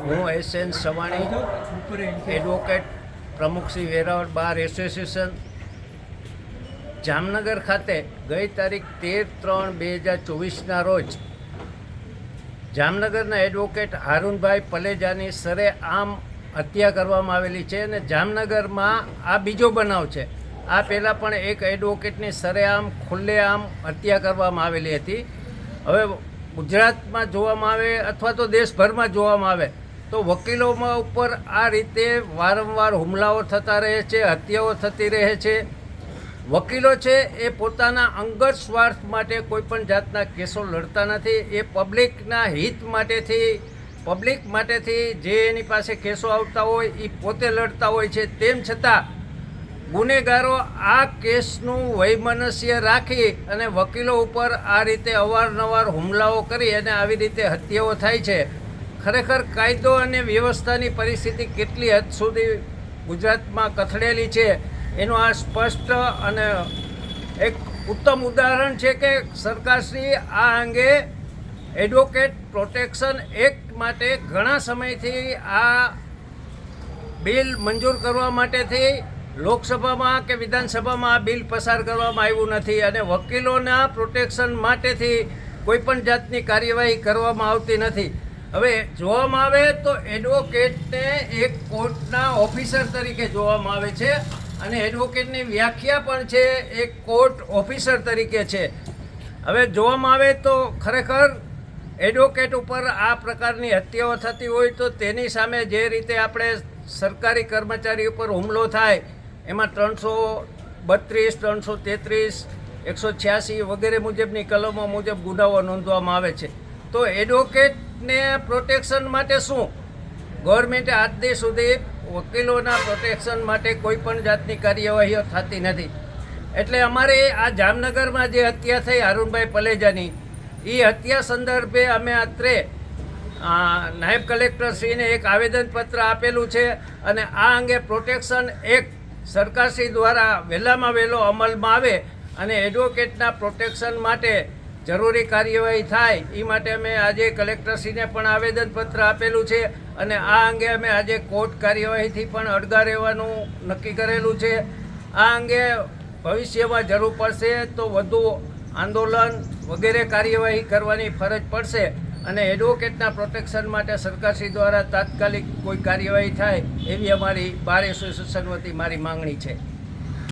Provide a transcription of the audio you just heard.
હું S N Savani, advocate પ્રમુખ Shri Veraval bar association. Jamnagar ખાતે ગઈ તારીખ તેર ત્રણ બે હજાર ચોવીસના રોજ જામનગરના એડવોકેટ હારૂનભાઈ પલેજાની સરે આમ હત્યા કરવામાં આવેલી છે અને જામનગરમાં આ બીજો બનાવ છે. આ પહેલાં પણ એક એડવોકેટની સરેઆમ ખુલ્લેઆમ હત્યા કરવામાં આવેલી હતી. હવે ગુજરાતમાં જોવામાં આવે અથવા તો દેશભરમાં જોવામાં આવે તો વકીલોમાં ઉપર આ રીતે વારંવાર હુમલાઓ થતા રહે છે, હત્યાઓ થતી રહે છે. વકીલો છે એ પોતાના અંગત સ્વાર્થ માટે કોઈ પણ જાતના કેસો લડતા નથી. એ પબ્લિકના હિત માટેથી, પબ્લિક માટેથી જે એની પાસે કેસો આવતા હોય એ પોતે લડતા હોય છે. તેમ છતાં, ગુનેગારો આ કેસનું વૈમનસ્ય રાખી અને વકીલો ઉપર આ રીતે અવારનવાર હુમલાઓ કરી અને આવી રીતે હત્યાઓ થાય છે. ખરેખર કાયદો અને વ્યવસ્થાની પરિસ્થિતિ કેટલી હદ સુધી ગુજરાતમાં કથળેલી છે, એનું આ સ્પષ્ટ અને એક ઉત્તમ ઉદાહરણ છે કે સરકારશ્રી આ અંગે એડવોકેટ પ્રોટેક્શન એક્ટ માટે ઘણા સમયથી આ બિલ મંજૂર કરવા માટેથી લોકસભામાં કે વિધાનસભામાં આ બિલ પસાર કરવામાં આવ્યું નથી અને વકીલોના પ્રોટેક્શન માટેથી કોઈપણ જાતની કાર્યવાહી કરવામાં આવતી નથી. હવે જોવામાં આવે તો એડવોકેટને એક કોર્ટના ઓફિસર તરીકે જોવામાં આવે છે અને એડવોકેટની વ્યાખ્યા પણ છે, એક કોર્ટ ઓફિસર તરીકે છે. હવે જોવામાં આવે તો ખરેખર એડવોકેટ ઉપર આ પ્રકારની હત્યાઓ થતી હોય તો તેની સામે જે રીતે આપણે સરકારી કર્મચારી ઉપર હુમલો થાય, એમાં ત્રણસો બત્રીસ, ત્રણસો તેત્રીસ, એકસો છ્યાસી વગેરે મુજબની કલમો મુજબ ગુનાઓ નોંધવામાં આવે છે. તો એડવોકેટને પ્રોટેક્શન માટે શું? ગવર્મેન્ટે આજ દે સુધી વકીલોના પ્રોટેક્શન માટે કોઈ પણ જાતની કાર્યવાહીઓ થતી નથી. એટલે અમારે આ જામનગરમાં જે હત્યા થઈ અરુણભાઈ પલેજાની એ હત્યા સંદર્ભે અમે અત્રે નાયબ કલેક્ટરશ્રીને એક આવેદનપત્ર આપેલું છે અને આ અંગે પ્રોટેક્શન એક્ટ સરકારશ્રી દ્વારા વહેલામાં વહેલો અમલમાં આવે અને એડવોકેટના પ્રોટેક્શન માટે જરૂરી કાર્યવાહી થાય એ માટે અમે આજે કલેક્ટરશ્રીને પણ આવેદનપત્ર આપેલું છે અને આ અંગે અમે આજે કોર્ટ કાર્યવાહીથી પણ અડગા રહેવાનું નક્કી કરેલું છે. આ અંગે ભવિષ્યમાં જરૂર પડશે તો વધુ આંદોલન વગેરે કાર્યવાહી કરવાની ફરજ પડશે અને એડવોકેટના પ્રોટેક્શન માટે સરકારશ્રી દ્વારા તાત્કાલિક કોઈ કાર્યવાહી થાય એવી અમારી બાર એસોસિએશન વતી મારી માંગણી છે.